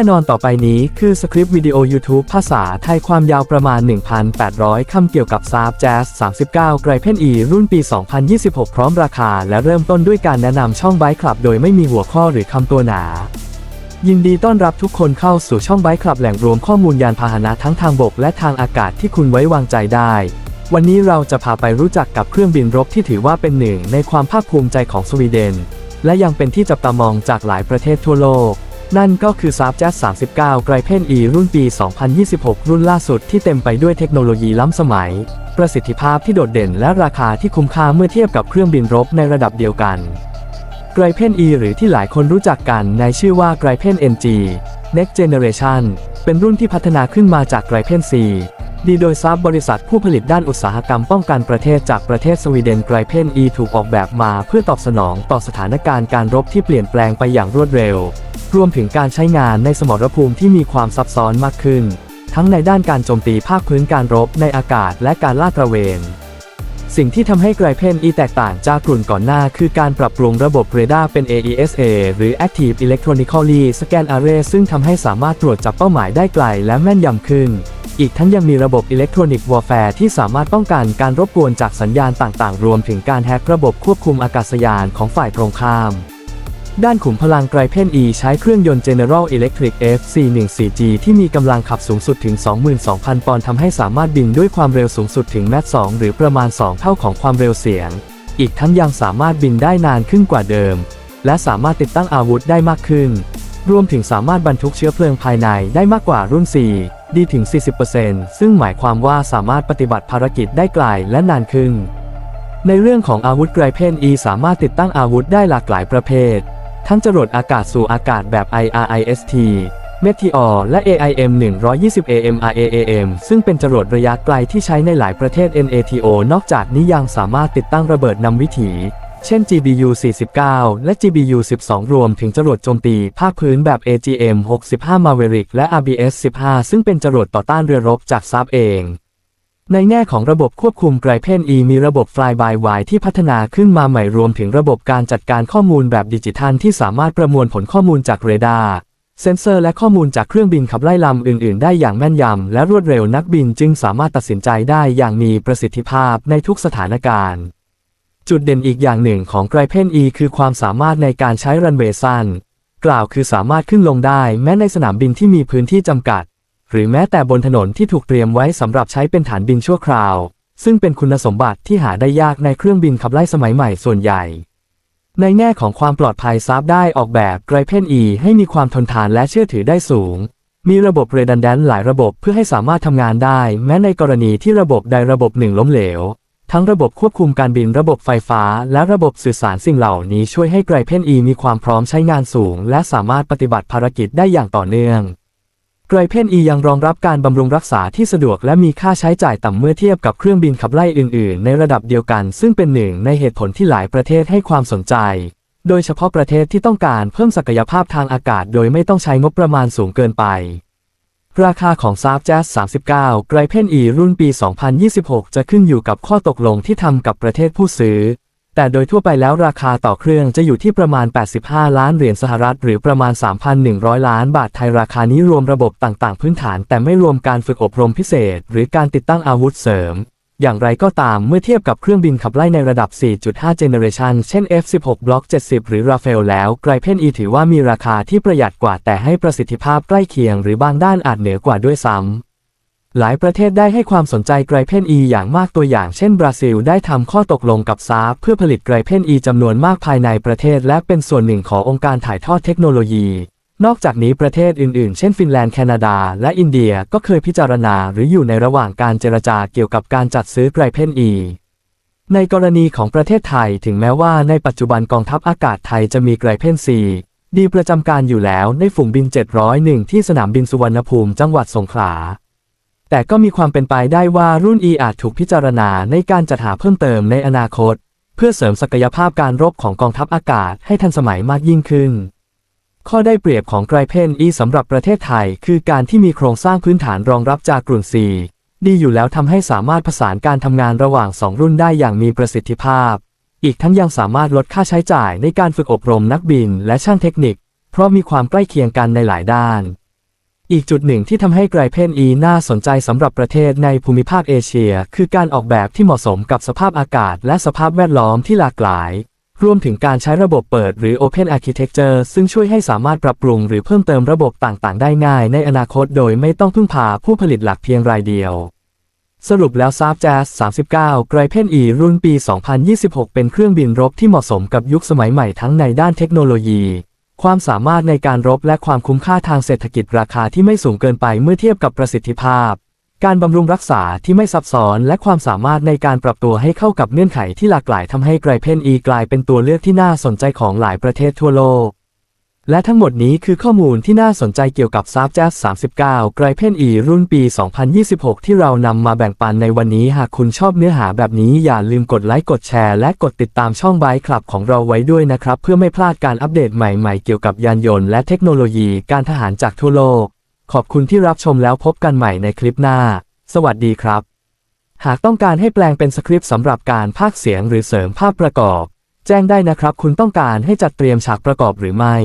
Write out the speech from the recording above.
แน่นอนต่อไปนี้คือสคริปต์วิดีโอ YouTube ภาษาไทยความยาวประมาณ 1,800 คำเกี่ยวกับซาบแจ๊ส39 ไกรเพนอีรุ่นปี 2026 พร้อมราคา และเริ่มต้นด้วยการแนะนำช่องไบค์คลับ โดยไม่มีหัวข้อหรือคำตัวหนา ยินดีต้อนรับทุกคนเข้าสู่ช่องไบค์คลับแหล่งรวมข้อมูลยานพาหนะทั้งทางบกและทางอากาศที่คุณไว้วางใจได้วันนี้เราจะพาไปรู้จักกับเครื่องบินรบที่ถือว่าเป็นหนึ่งในความภาคภูมิใจของสวีเดน และยังเป็นที่จับตามองจากหลายประเทศทั่วโลก นั่นก็คือซาบแจ๊ส39ไกรเพนอีรุ่นปี 2026 รุ่นล่าสุดที่เต็มไปด้วยเทคโนโลยีล้ำสมัย ประสิทธิภาพที่โดดเด่นและราคาที่คุ้มค่าเมื่อเทียบกับเครื่องบินรบในระดับเดียวกันไกรเพน E หรือที่หลายคนรู้จักกันในชื่อว่าไกรเพน NG Next Generation เป็นรุ่นที่พัฒนาขึ้นมาจากไกรเพน C ดีโดยซับบริษัทผู้ผลิตด้านอุตสาหกรรมป้องกันประเทศจากประเทศสวีเดนไกรเพน E ถูกออกแบบมาเพื่อตอบสนองต่อสถานการณ์การรบที่เปลี่ยนแปลงไปอย่างรวดเร็ว รวมถึงการใช้งานในสมรภูมิที่มีความซับซ้อนมากขึ้น ทั้งในด้านการโจมตีภาคพื้นการรบในอากาศและการลาดตระเวน สิ่งที่ทำให้ไกรเพน E แตกต่างจากกลุ่นก่อนหน้า คือการปรับปรุงระบบเรดาร์เป็น AESA หรือ Active Electronically Scan Array ซึ่งทำให้สามารถตรวจจับเป้าหมายได้ไกลและแม่นยำขึ้นอีกทั้งยังมีระบบ Electronic Warfare ที่สามารถป้องกันการรบกวนจากสัญญาณต่างๆ รวมถึงการแฮกระบบควบคุมอากาศยานของฝ่ายตรงข้าม ด้านขุมพลังไกรเพน E ใช้เครื่องยนต์ General Electric F414G ที่มีกำลังขับสูงสุดถึง 22,000 ปอนด์ทำให้สามารถบินด้วยความเร็วสูงสุดถึงแมต2หรือประมาณ 2 เท่าของความเร็วเสียง อีกทั้งยังสามารถบินได้นานขึ้นกว่าเดิม และสามารถติดตั้งอาวุธได้มากขึ้น รวมถึงสามารถบรรทุกเชื้อเพลิงภายในได้มากกว่ารุ่น 4 ดีถึง 40%ซึ่งหมายความว่าสามารถปฏิบัติภารกิจได้ไกลและนานขึ้น ในเรื่องของอาวุธไกรเพน E สามารถติดตั้งอาวุธได้หลากหลายประเภท ทั้งจรวดอากาศสู่อากาศแบบ IRIST Meteor และ AIM 120 AMRAAM ซึ่งเป็นจรวดระยะไกลที่ใช้ในหลายประเทศ NATO นอกจากนี้ยังสามารถติดตั้งระเบิดนำวิถี เช่น GBU 49 และ GBU 12 รวมถึงจรวดโจมตีภาคพื้นแบบ AGM 65 Maverick และ RBS 15 ซึ่งเป็นจรวดต่อต้านเรือรบจากซับเอง ในแง่ของระบบควบคุมไกรเพน E มีระบบ Fly by Wire ที่พัฒนาขึ้นมาใหม่รวมถึงระบบการจัดการข้อมูลแบบดิจิทัลที่สามารถประมวลผลข้อมูลจากเรดาร์ เซนเซอร์และข้อมูลจากเครื่องบินขับไล่ลำอื่น ๆ ได้อย่างแม่นยำและรวดเร็วนักบินจึงสามารถตัดสินใจได้อย่างมีประสิทธิภาพในทุกสถานการณ์ จุดเด่นอีกอย่างหนึ่งของไกรเพน E คือความสามารถในการใช้รันเวย์สั้น กล่าวคือสามารถขึ้นลงได้แม้ในสนามบินที่มีพื้นที่จำกัด หรือแม้แต่บนถนนที่ถูกเตรียมไว้สำหรับใช้เป็นฐานบินชั่วคราว ซึ่งเป็นคุณสมบัติที่หาได้ยากในเครื่องบินขับไล่สมัยใหม่ส่วนใหญ่ ในแง่ของความปลอดภัยซับได้ออกแบบไกรเพน E ให้มีความทนทานและเชื่อถือได้สูง มีระบบ Redundant หลายระบบเพื่อให้สามารถทำงานได้ แม้ในกรณีที่ระบบใดระบบหนึ่งล้มเหลว ทั้งระบบควบคุมการบินระบบไฟฟ้า และระบบสื่อสารสิ่งเหล่านี้ช่วยให้ไกรเพน E มีความพร้อมใช้งานสูง และสามารถปฏิบัติภารกิจได้อย่างต่อเนื่อง ไกรเพน E ยังรองรับการบำรุงรักษาที่สะดวกและมีค่าใช้จ่ายต่ำเมื่อเทียบกับเครื่องบินขับไล่อื่น ๆ ในระดับเดียวกัน ซึ่งเป็นหนึ่งในเหตุผลที่หลายประเทศให้ความสนใจ โดยเฉพาะประเทศที่ต้องการเพิ่มศักยภาพทางอากาศ โดยไม่ต้องใช้งบประมาณสูงเกินไป ราคาของซาบแจ๊ส39 ไกรเพน E รุ่นปี 2026 จะขึ้นอยู่กับข้อตกลงที่ทำกับประเทศผู้ซื้อ แต่โดยทั่วไปแล้วราคาต่อเครื่องจะอยู่ที่ประมาณ 85 ล้านเหรียญสหรัฐ หรือประมาณ 3,100 ล้านบาทไทยราคานี้รวมระบบต่างๆ พื้นฐาน แต่ไม่รวมการฝึกอบรมพิเศษ หรือการติดตั้งอาวุธเสริม อย่างไรก็ตามเมื่อเทียบกับเครื่องบินขับไล่ในระดับ 4.5 Generation เช่น F16 Block 70 หรือ Rafael แล้วไกรเพน E ถือว่ามีราคาที่ประหยัดกว่าแต่ให้ประสิทธิภาพใกล้เคียง หรือบางด้านอาจเหนือกว่าด้วยซ้ำ หลายประเทศได้ให้ความสนใจไกรเพน E อย่างมากตัวอย่างเช่นบราซิลได้ทำข้อตกลงกับซาเพื่อผลิตไกรเพน E จำนวนมากภายในประเทศ และเป็นส่วนหนึ่งขององค์การถ่ายทอดเทคโนโลยี นอกจากนี้ประเทศอื่นๆ เช่นฟินแลนด์แคนาดา และอินเดียก็เคยพิจารณาหรืออยู่ในระหว่างการเจรจาเกี่ยวกับการจัดซื้อไกรเพน E ในกรณีของประเทศไทยถึงแม้ว่าในปัจจุบันกองทัพอากาศไทยจะมีไกรเพน C ดีประจำการอยู่แล้วในฝูงบิน 701 ที่สนามบินสุวรรณภูมิจังหวัดสงขลา แต่ก็มีความเป็นไปได้ว่ารุ่น E อาจถูกพิจารณาในการจัดหาเพิ่มเติมในอนาคต เพื่อเสริมศักยภาพการรบของกองทัพอากาศให้ทันสมัยมากยิ่งขึ้น ข้อได้เปรียบของไกรเพน E สำหรับประเทศไทย คือการที่มีโครงสร้างพื้นฐานรองรับจากกลุ่น C ดีอยู่แล้วทำให้สามารถผสานการทำงานระหว่าง 2 รุ่นได้อย่างมีประสิทธิภาพ อีกทั้งยังสามารถลดค่าใช้จ่ายในการฝึกอบรมนักบินและช่างเทคนิค เพราะมีความใกล้เคียงกันในหลายด้าน อีกจุดหนึ่งที่ทำให้ไกรเพนอีน่าสนใจสำหรับประเทศในภูมิภาคเอเชีย คือการออกแบบที่เหมาะสมกับสภาพอากาศและสภาพแวดล้อมที่หลากหลาย รวมถึงการใช้ระบบเปิดหรือ Open Architecture ซึ่งช่วยให้สามารถปรับปรุงหรือเพิ่มเติมระบบต่างๆ ได้ง่ายในอนาคตโดยไม่ต้องพึ่งพาผู้ผลิตหลักเพียงรายเดียว สรุปแล้วซาบแจส39 ไกรเพนอีรุ่นปี 2026 เป็นเครื่องบินรบที่เหมาะสมกับยุคสมัยใหม่ทั้งในด้านเทคโนโลยี ความสามารถในการรบและความคุ้มค่าทางเศรษฐกิจราคาที่ไม่สูงเกินไปเมื่อเทียบกับประสิทธิภาพ การบำรุงรักษาที่ไม่ซับซ้อนและความสามารถในการปรับตัวให้เข้ากับเงื่อนไขที่หลากหลายทำให้ไกรเพนอีกลายเป็นตัวเลือกที่น่าสนใจของหลายประเทศทั่วโลก และทั้งหมดนี้คือข้อมูลที่น่าสนใจเกี่ยวกับ s a b j a z 39 ไกรเพนอีรุ่นปี 2026 ที่เรานำมาแบ่งปันในวันนี้ หากคุณชอบเนื้อหาแบบนี้อย่าลืมกดไลค์ กดแชร์ และกดติดตามช่องไบคลับของเราไว้ด้วยนะครับ เพื่อไม่พลาดการอัปเดตใหม่ๆ เกี่ยวกับยานยนต์และเทคโนโลยีการทหารจากทั่วโลก ขอบคุณที่รับชมแล้วพบกันใหม่ในคลิปหน้า สวัสดีครับ หากต้องการให้แปลงเป็นสคริปต์สำหรับการพากย์เสียงหรือเสริมภาพประกอบ แจ้งได้นะครับ คุณต้องการให้จัดเตรียมฉากประกอบหรือไม่